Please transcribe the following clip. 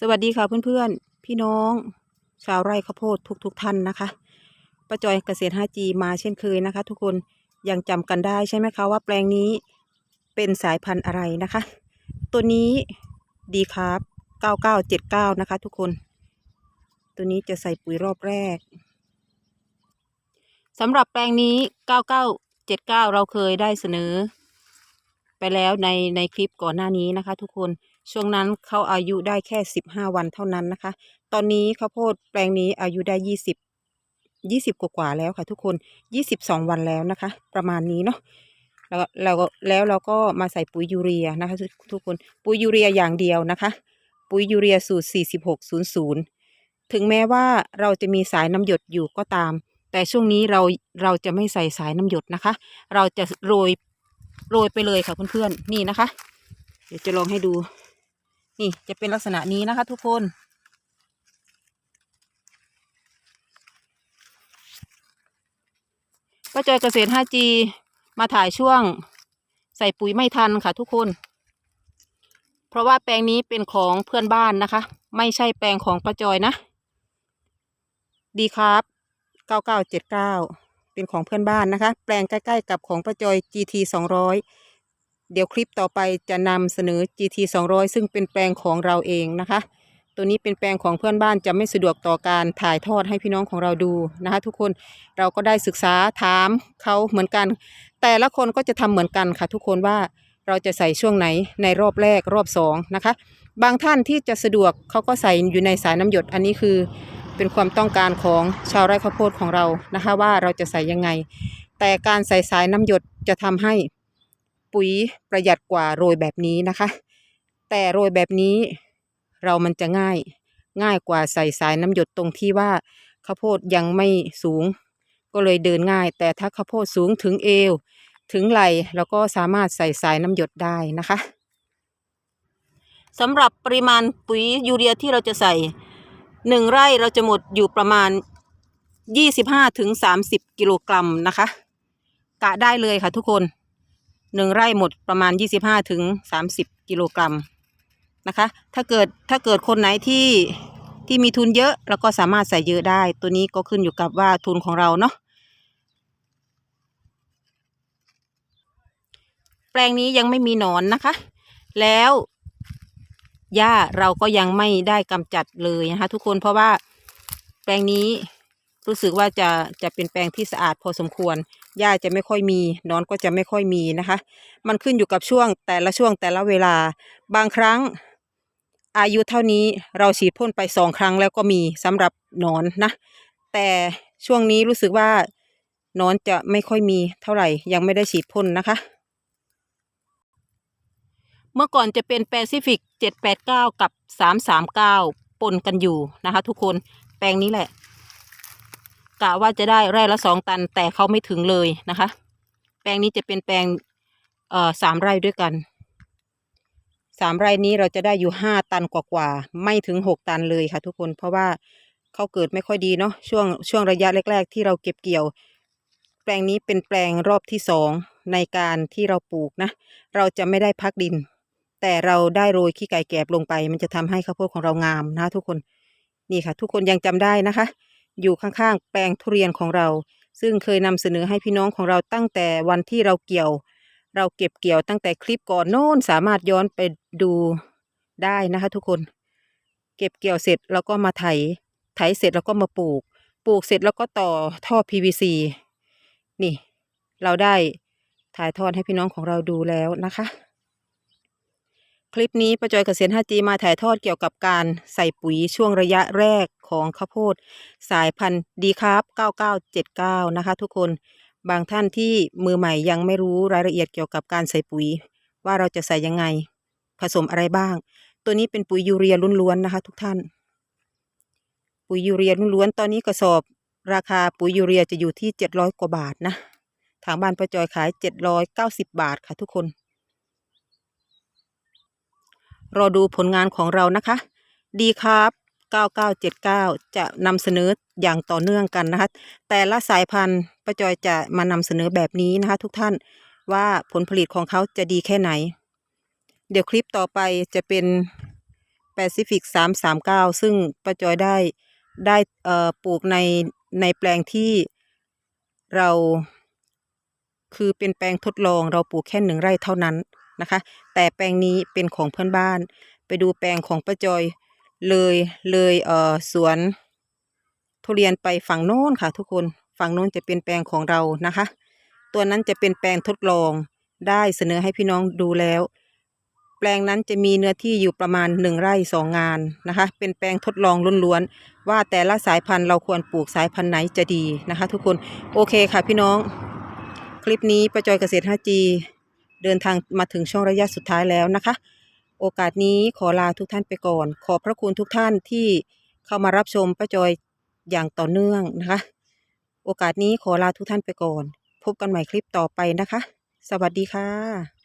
สวัสดีค่ะเพื่อนๆ พี่น้อง ชาวไร่ข้าวโพดทุกๆทท่านนะคะป้าจอยเกษตร 5G มาเช่นเคยนะคะ ทุกคนยังจำกันได้ใช่ไหมคะว่าแปลงนี้เป็นสายพันธุ์อะไรนะคะ ตัวนี้ดีครับ9979 นะคะ ทุกคน ตัวนี้จะใส่ปุ๋ยรอบแรกสำหรับแปลงนี้ 9979 เราเคยได้เสนอ ไปแล้วในในคลิปก่อนหน้านี้นะคะ ทุกคน ช่วงนั้นเขาอายุได้แค่สิบห้าวันเท่านั้นนะคะ ตอนนี้ข้าวโพดแปลงนี้อายุได้ยี่สิบยี่สิบกว่าแล้วค่ะทุกคนยี่สิบสองวันแล้วนะคะ ประมาณนี้เนาะแล้วเราแล้วเราก็มาใส่ปุ๋ยยูเรียนะคะ ทุกทุกคนปุ๋ยยูเรียอย่างเดียวนะคะ ปุ๋ยยูเรียสูตรสี่สิบหกศูนย์ศูนย์ถึงแม้ว่าเราจะมีสายน้ำหยดอยู่ก็ตาม แต่ช่วงนี้เราเราจะไม่ใส่สายน้ำหยดนะคะ เราจะโรยโรยไปเลยค่ะเพื่อนๆนี่นะคะ เดี๋ยวจะลองให้ดู นี่จะเป็นลักษณะนี้นะคะ ทุกคน ป้าจอยเกษตร 5G มาถ่ายช่วงใส่ปุ๋ยไม่ทันค่ะทุกคน เพราะว่าแปลงนี้เป็นของเพื่อนบ้านนะคะ ไม่ใช่แปลงของป้าจอยนะ ดีครับ 9979 เป็นของเพื่อนบ้านนะคะ แปลงใกล้ ๆ กับของป้าจอย GT 200 เดี๋ยวคลิปต่อไปจะนำเสนอ GT 200 ซึ่งเป็นแปลงของเราเองนะคะ ตัวนี้เป็นแปลงของเพื่อนบ้านจะไม่สะดวกต่อการถ่ายทอดให้พี่น้องของเราดูนะคะ ทุกคนเราก็ได้ศึกษาถามเขาเหมือนกัน แต่ละคนก็จะทำเหมือนกันค่ะ ทุกคนว่าเราจะใส่ช่วงไหนในรอบแรกรอบสองนะคะ บางท่านที่จะสะดวกเขาก็ใส่อยู่ในสายน้ำหยดอันนี้คือเป็นความต้องการของชาวไร่ข้าวโพดของเรานะคะ ว่าเราจะใส่ยังไง แต่การใส่สายน้ำหยดจะทำให้ ปุ๋ยประหยัดกว่าโรยแบบนี้นะคะ แต่โรยแบบนี้เรามันจะง่ายง่ายกว่าใส่สายน้ำหยดตรงที่ว่าข้าวโพดยังไม่สูง ก็เลยเดินง่าย แต่ถ้าข้าวโพดสูงถึงเอว ถึงไหล่เราก็สามารถใส่สายน้ำหยดได้นะคะสำหรับปริมาณปุ๋ยยูเรียที่เราจะใส่หนึ่งไร่เราจะหมดอยู่ประมาณยี่สิบห้าถึงสามสิบกิโลกรัมนะคะ กะได้เลยค่ะทุกคน หนึ่งไร่หมดประมาณยี่สิบห้าถึงสามสิบกิโลกรัมนะคะ ถ้าเกิดถ้าเกิดคนไหนที่ที่มีทุนเยอะเราก็สามารถใส่เยอะได้ ตัวนี้ก็ขึ้นอยู่กับว่าทุนของเราเนาะแปลงนี้ยังไม่มีหนอนนะคะ แล้วหญ้าเราก็ยังไม่ได้กำจัดเลยนะคะทุกคนเพราะว่าแปลงนี้รู้สึกว่าจะจะเป็นแปลงที่สะอาดพอสมควร หญ้าจะไม่ค่อยมีนอนก็จะไม่ค่อยมีนะคะ มันขึ้นอยู่กับช่วงแต่ละช่วงแต่ละเวลา บางครั้งอายุเท่านี้เราฉีดพ่นไปสองครั้งแล้วก็มีสำหรับนอนนะ แต่ช่วงนี้รู้สึกว่านอนจะไม่ค่อยมีเท่าไหร่ ยังไม่ได้ฉีดพ่นนะคะ เมื่อก่อนจะเป็นแปซิฟิกเจ็ดแปดเก้ากับสามสามเก้าปนกันอยู่นะคะ ทุกคนแปลงนี้แหละ กะว่าจะได้ไร่ละสองตัน แต่เขาไม่ถึงเลยนะคะ แปลงนี้จะเป็นแปลงเอ่อสามไร่ด้วยกันสามไร่นี้เราจะได้อยู่ห้าตันกว่าๆไม่ถึงหกตันเลยค่ะ ทุกคนเพราะว่าเขาเกิดไม่ค่อยดีเนาะช่วงช่วงระยะแรก ๆ ที่เราเก็บเกี่ยว แปลงนี้เป็นแปลงรอบที่สองในการที่เราปลูกนะ เราจะไม่ได้พักดิน แต่เราได้โรยขี้ไก่แกบลงไป มันจะทำให้ข้าวโพดของเรางามนะ ทุกคนนี่ค่ะ ทุกคนยังจำได้นะคะ อยู่ข้างๆ แปลงทุเรียนของเรา ซึ่งเคยนำเสนอให้พี่น้องของเราตั้งแต่วันที่เราเกี่ยว เราเก็บเกี่ยวตั้งแต่คลิปก่อนโน้นสามารถย้อนไปดูได้นะคะทุกคน เก็บเกี่ยวเสร็จแล้วก็มาไถ ไถเสร็จแล้วก็มาปลูก ปลูกเสร็จแล้วก็ต่อท่อ PVC นี่ เราได้ถ่ายทอดให้พี่น้องของเราดูแล้วนะคะ คลิปนี้ประจอยเกษตร 5G มาถ่ายทอดเกี่ยวกับการใส่ปุ๋ยช่วงระยะแรก ของข้าวโพดสายพันธุ์ดีครับ 9979 นะคะ ทุกคนบางท่านที่มือใหม่ยังไม่รู้รายละเอียดเกี่ยวกับการใส่ปุ๋ย ว่าเราจะใส่ยังไง ผสมอะไรบ้าง ตัวนี้เป็นปุ๋ยยูเรียล้วนๆนะคะ ทุกท่าน ปุ๋ยยูเรียล้วนๆตอนนี้กระสอบ ราคาปุ๋ยยูเรียจะอยู่ที่เจ็ดร้อยกว่าบาทนะทางบ้านประจอยขายเจ็ดร้อยเก้าสิบบาทค่ะ ทุกคน รอดูผลงานของเรานะคะ ดีครับ 9979 จะนำเสนออย่างต่อเนื่องกันนะคะ แต่ละสายพันธุ์ประจอยจะมานำเสนอแบบนี้นะคะ ทุกท่านว่าผลผลิตของเขาจะดีแค่ไหน เดี๋ยวคลิปต่อไปจะเป็นแปซิฟิกสามสามเก้าซึ่งป้าจอยได้ได้ปลูกในในแปลงที่เรา คือเป็นแปลงทดลองเราปลูกแค่หนึ่งไร่เท่านั้นนะคะ แต่แปลงนี้เป็นของเพื่อนบ้าน ไปดูแปลงของป้าจอย เลยเลยเอ่อสวนทุเรียนไปฝั่งโน้นค่ะ ทุกคนฝั่งโน้นจะเป็นแปลงของเรานะคะ ตัวนั้นจะเป็นแปลงทดลองได้เสนอให้พี่น้องดูแล้ว แปลงนั้นจะมีเนื้อที่อยู่ประมาณหนึ่งไร่สองงานนะคะ เป็นแปลงทดลองล้วนๆว่าแต่ละสายพันธุ์เราควรปลูกสายพันธุ์ไหนจะดีนะคะ ทุกคนโอเคค่ะพี่น้อง คลิปนี้ประจอยเกษตร 5G เดินทางมาถึงช่วงระยะสุดท้ายแล้วนะคะ โอกาสนี้ขอลาทุกท่านไปก่อน ขอบพระคุณทุกท่านที่เข้ามารับชมป้าจอยอย่างต่อเนื่องนะคะ โอกาสนี้ขอลาทุกท่านไปก่อน พบกันใหม่คลิปต่อไปนะคะ สวัสดีค่ะ